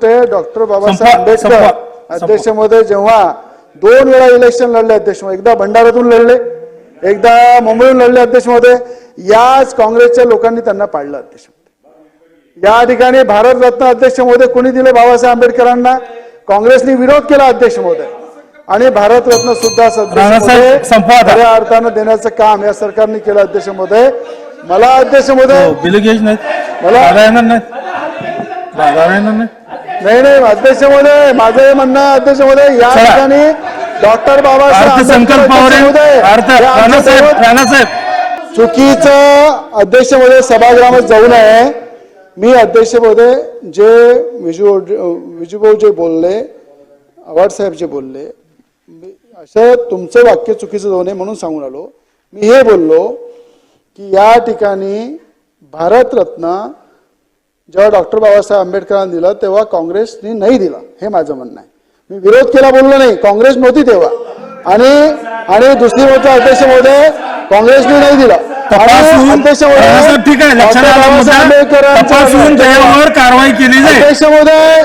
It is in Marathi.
डॉक्टर बाबासाहेब आंबेडकर अध्यक्षमध्ये जेव्हा दोन वेळा इलेक्शन लढले अध्यक्ष एकदा भंडाऱ्यातून लढले एकदा मुंबईहून लढले अध्यक्ष महोदय याच काँग्रेसच्या लोकांनी त्यांना पाडलं अध्यक्ष. या ठिकाणी भारतरत्न अध्यक्ष महोदय कोणी दिले बाबासाहेब आंबेडकरांना? काँग्रेसने विरोध केला अध्यक्ष महोदय आणि भारतरत्न सुद्धा. खऱ्या अर्थानं देण्याचं काम या सरकारने केलं अध्यक्ष महोदय मला अध्यक्ष महोदय घ्यायची नाहीत. मला- नाही नाही अध्यक्ष महोदय माझं हे म्हणणं अध्यक्ष महोदय या. ठिकाणी डॉक्टर बाबासाहेब चुकीचं अध्यक्ष महोदय सभागृहात जाऊ नये. मी अध्यक्ष महोदय जे विजू विजूभाऊ जे बोलले आव्हाड साहेब जे बोलले असं तुमचं वाक्य चुकीचं जाऊ नये म्हणून सांगून आलो. मी हे बोललो की या ठिकाणी भारतरत्न जेव्हा डॉक्टर बाबासाहेब आंबेडकरांनी दिलं तेव्हा काँग्रेसने नाही दिलं. हे माझं म्हणणं आहे. मी विरोध केला बोललो नाही. काँग्रेस नव्हती तेव्हा. आणि आणि दुसरी गोष्ट अध्यक्ष महोदय काँग्रेसने नाही दिलं. केली जाईल अध्यक्ष महोदय